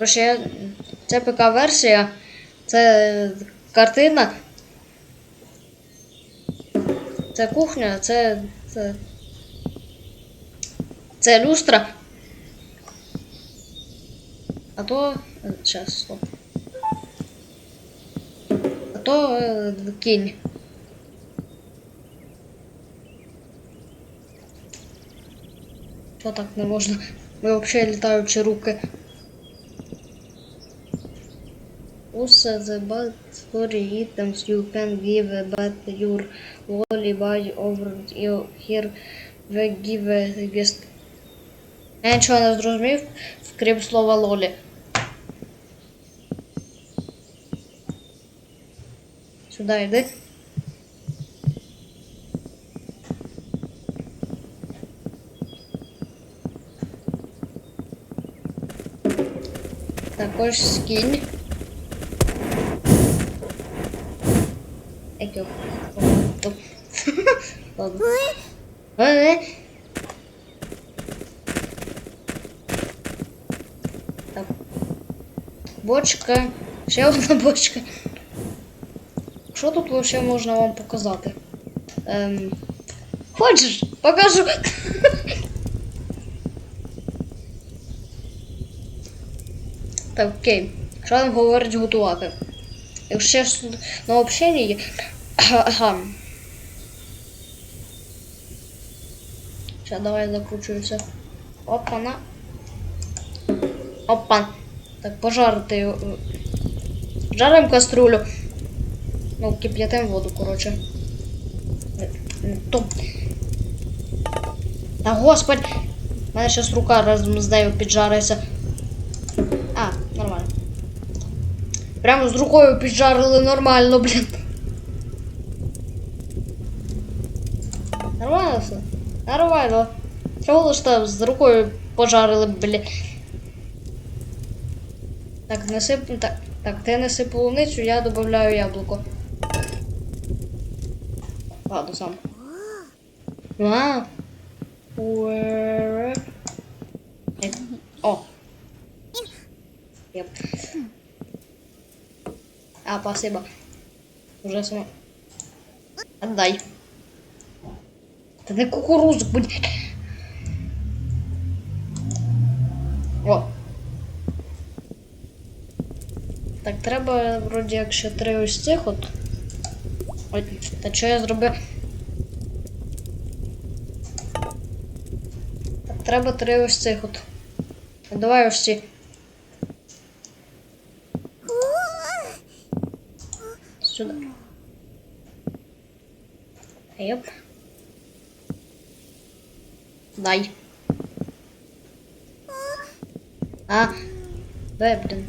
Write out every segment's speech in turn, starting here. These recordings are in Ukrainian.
Я... це ПК-версія, це картина. Це кухня, це. Це, це люстра. А то. Сейчас, стоп. А то е, кінь. Що так не можна? Ми взагалі літаючі руки. Also, the bad story items you can give but your lolly buy over here we give guest. Я нічого не зрозумів, крім слова лолі. Сюди йди. Також скінь. О, Ладно. Е, Так. Бочка. Ще одна бочка. Що тут вообще можна вам показати? Ем... Хочеш? Покажу. Так, окей. Що нам говорить готувати? Якщо на общенні. Ага. Сейчас давай закручуюся. Опа, на. Опа. Так, пожарити. Жарим каструлю. Ну, кип'ятим воду, коротше. Е, е, То. Та господи! У мене зараз рука разом з. А, нормально. Прямо з рукою піджарили нормально, блін. Нормально все? Нормально. Чого лиш там з рукою пожарили. Так, не. Так, так, ти неси полуницю, я додаю яблуко. Ладно, сам. Е, О. Єп. А, спасибо. Уже сама. Отдай. Та не кукурузу, будь. О. Так, треба, вроді, якщо три ось цих от. Ой, та що я зробив? Так, треба три ось цих от. Давай ось. Сюди. Єп. Дай. А, дай, блин.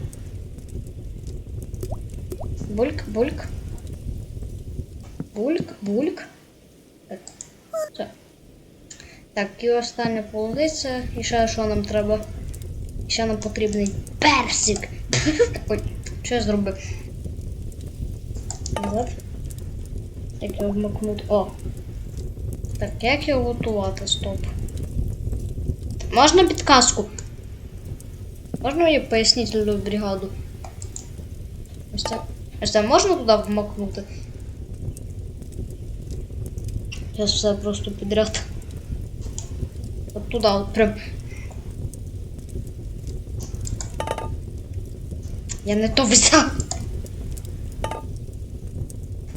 Бульк, бульк. Бульк, бульк. Так. Все. Так, і остання полуниця. І ще що нам треба? Ще нам потрібний персик. Ой, що я зробив? Як його вмикнути? О! Так, як його готувати? Стоп. Можна підказку? Можна мені пояснительну бригаду? Ось це. Ось це можна туди вмакнути? Зараз все просто підряд. От туди, от прям. Я не то взяв.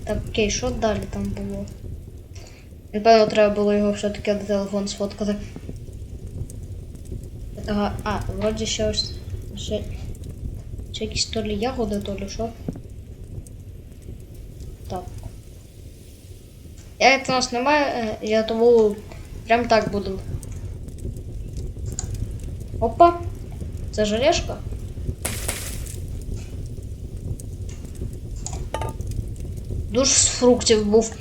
Так, окей, що далі там було? Напевно, треба було його все-таки на телефон сфоткати. Ага, а, вроді ще ось. Ще, ще якісь то лі ягоди, то лі що. Так. Я як нас немає, е, я тому прям так буду. Опа! Це желешка? Душ з фруктів був.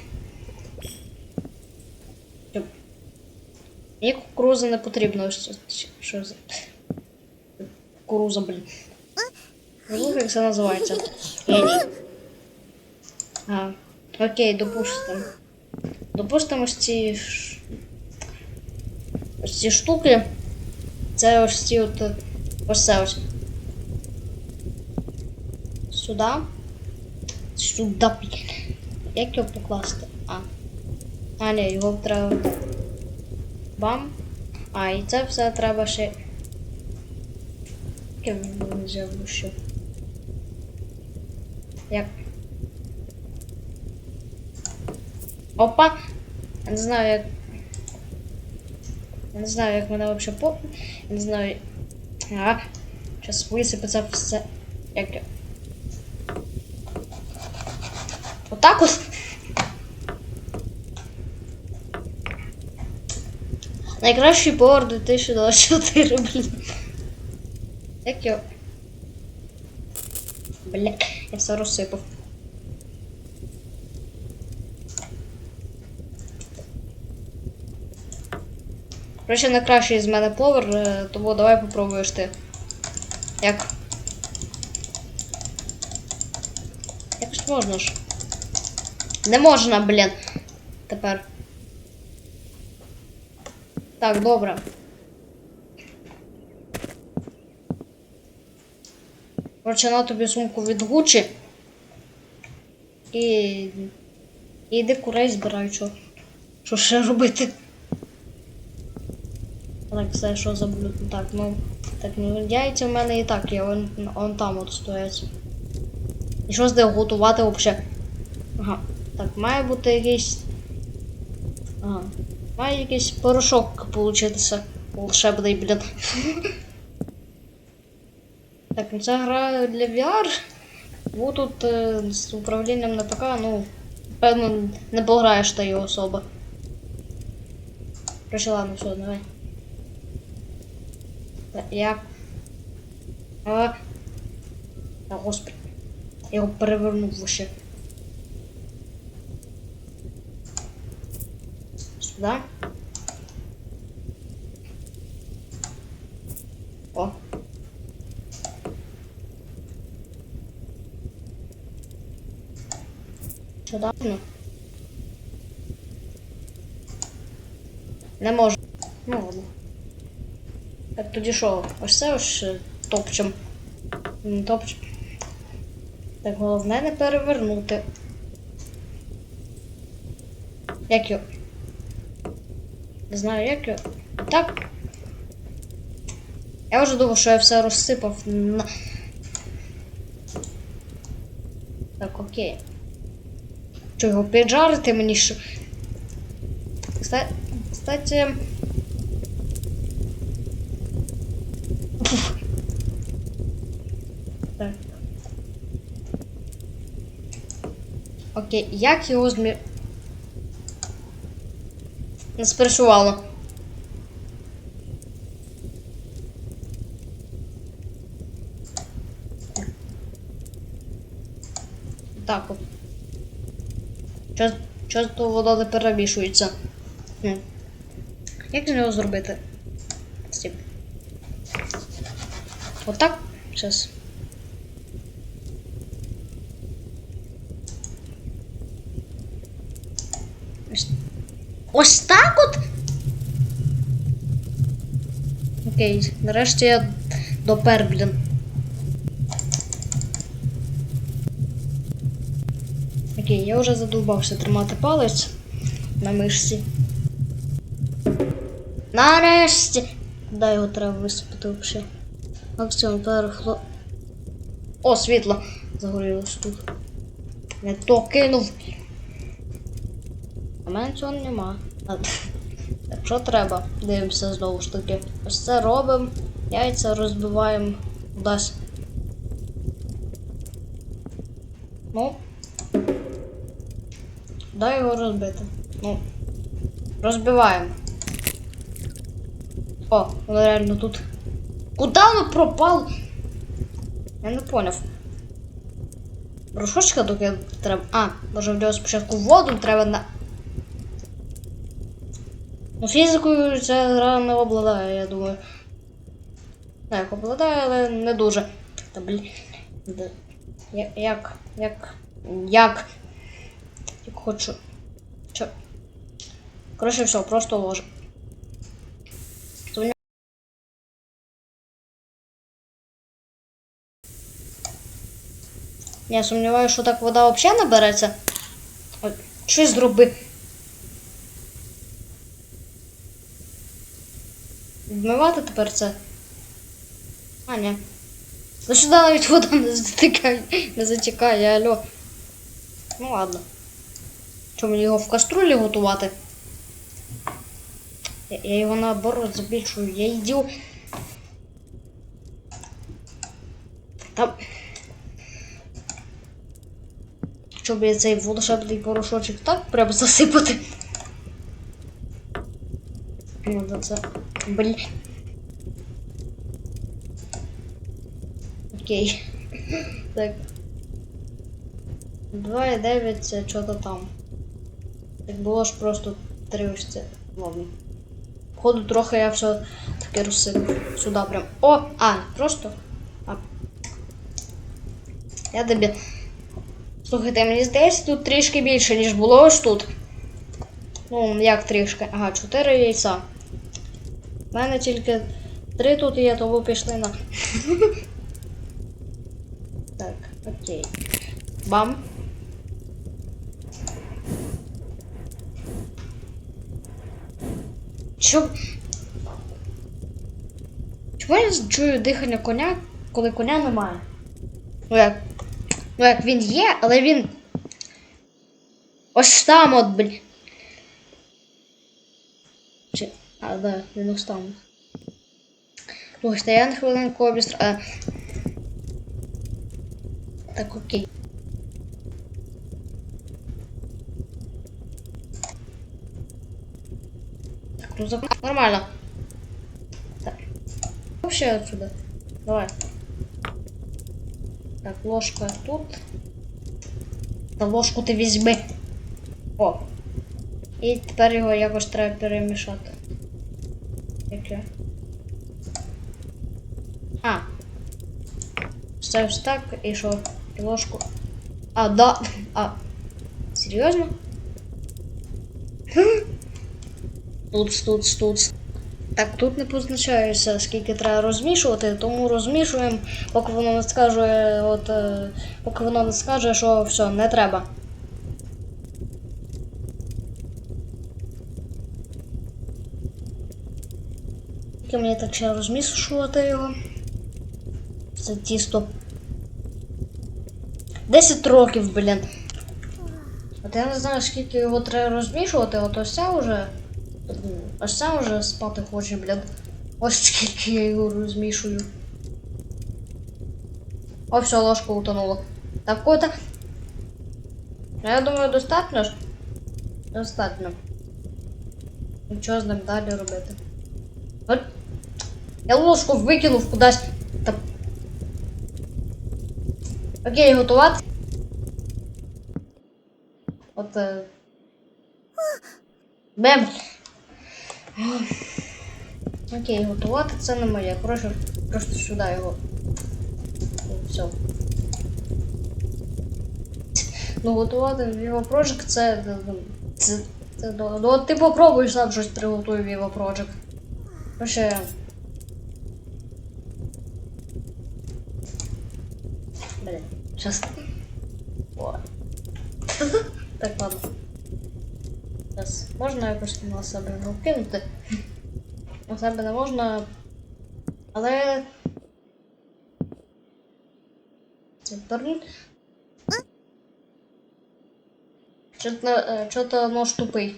Мені кукуруза не потрібна. Ось це- Що за. Кукуруза, блін. Забув, як це називається. Геній. А, окей, допустимо. Допустимо, ось ці. Ось ці штуки. Це ось ці от. Ось це ось. Сюди. Сюди, блін. Як його покласти? А. А, ні, його треба. Бам. А, і це все треба ще. Як він взяв що? Як? Опа! Я не знаю, як. Я не знаю, як мене взагалі по. Я не знаю. А. Зараз висипеться все. Як. я- Отак от. Найкращий повар 2024, блін. Як його. Бля, я все розсипав. Короче, найкращий з мене повар, е, тому давай попробуєш ти. Як? Як ж можна ж? Не можна, блін. Тепер. Так, добре. Короче, на тобі сумку від Гучі. І. І йди курей збирай, що. Що ще робити? Так, все, що за? Так, ну. Так, ну яйця в мене і так є, он, он там от стоять. І що з готувати взагалі? Ага. Так, має бути якийсь. Ага. Має якийсь порошок получитися. Волшебний, блін. Так, ну це гра для VR. Бо тут е, з управлінням на ПК, ну, певно, не пограєш та його особа. Короче, ладно, все, давай. Та, Як? А. Та господи. Я його перевернув вообще. Сюда. О. Сюда. Ну. Не можу. Ну ладно. Так тоді що? Ось це ось е, топчем. М, Топчем. Так, головне не перевернути. Як його? Не знаю, як його. Так. Я вже думав, що я все розсипав на. Так, окей. Що його піджарити мені що? Кстати, кстати. Так. Окей, як його змі... Не спрацювало. Так чо вода не перемішується? Як з нього зробити? Стіп. Отак? Зараз. Ось, ось так от? Окей, нарешті я допер, блін. Окей, я вже задовбався тримати палець на мишці. Нарешті! Куди його треба висипати взагалі? Максимум перехло. О, світло загорілось тут. Не то кинув. А мене цього нема. Так що треба? Дивимося знову ж таки. Ось це робимо. Яйця розбиваємо кудись. Ну. Дай його розбити. Ну. Розбиваємо. О, воно реально тут. Куда воно пропало? Я не поняв. Порошочка доки треба. А, може в нього спочатку воду треба на. Ну, фізикою ця гра не обладає, я думаю. Так, обладає, але не дуже. Та блін. Як. Як. Як. Як хочу. Чо? Коротше, все, просто ложу. Я сумніваюся, що так вода взагалі не береться. Ой, Щось зроби. Вмивати тепер це. А, ні. Ну сюди навіть вода не затікає, не затікає, алло. Ну ладно. Що мені його в каструлі готувати? Я, я його наоборот збільшую. Я йду. Там. Щоб я цей волшебний порошочок так прям засипати. Ну, да, це. Блін. Окей. Так. 2,9 це що-то там. Так було ж просто три ось це. Ладно. Походу трохи я все таки розсипав. Сюди прям. О! А, просто. А. Я тобі. Слухайте, мені здається, тут трішки більше, ніж було ось тут. Ну, як трішки. Ага, 4 яйця. У мене тільки 3 тут є, тому пішли на. Так, окей. Бам. Чо... Чому я чую дихання коня, коли коня немає? Ну як? Ну як він є, але він. Ось там от, блін. Чи... А, да, ось там. Слухайте, я на хвилинку обістр... А... Так, окей. Так, ну зак... Нормально. Так. Вообще отсюда. Давай. Так, ложка тут. Та ложку ти візьми. О. І тепер його якось треба перемішати. Яке? А. Ставиш так і що? Ложку. А, да. А. Серйозно? Хм. Тут, тут, тут. Так, тут не позначається, скільки треба розмішувати, тому розмішуємо, поки воно не скаже, от, е, поки воно не скаже, що все, не треба. Тільки мені так ще розмішувати його. Це тісто. 10 років, блін. От я не знаю, скільки його треба розмішувати, от ось це вже. Ось це вже спати хоче, блін. Ось скільки я його розмішую. О, все, ложка утонула. Так. Ну, я думаю, достатньо ж. Достатньо. Що з ним далі робити? Я ложку викинув кудись. Та... Окей, готувати. От. Е... Бем. Окей, готувати це не моє. Коротше, просто сюди його. Все. Ну, готувати Viva Project це. Це. це ну, ну, ти попробуй сам щось приготуй Viva Project. Короче. Блин, сейчас. Так, ладно. Зараз можна якось на себе його кинути. На себе не можна. Але. Це турнір. Чого-то е, чого-то нож тупий.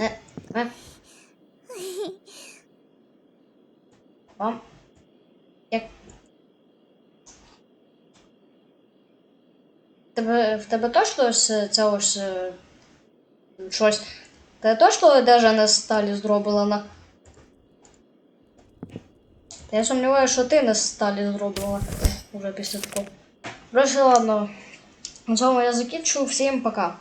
Е, е. Вам. Як Тебе, тебе точно ось цього ж ось е, щось. Ти точно одежа на сталі зроблена? Я сумніваюся, що ти на з сталі зробила уже після такого. Короче, ладно. На цьому я закінчу. Всім пока.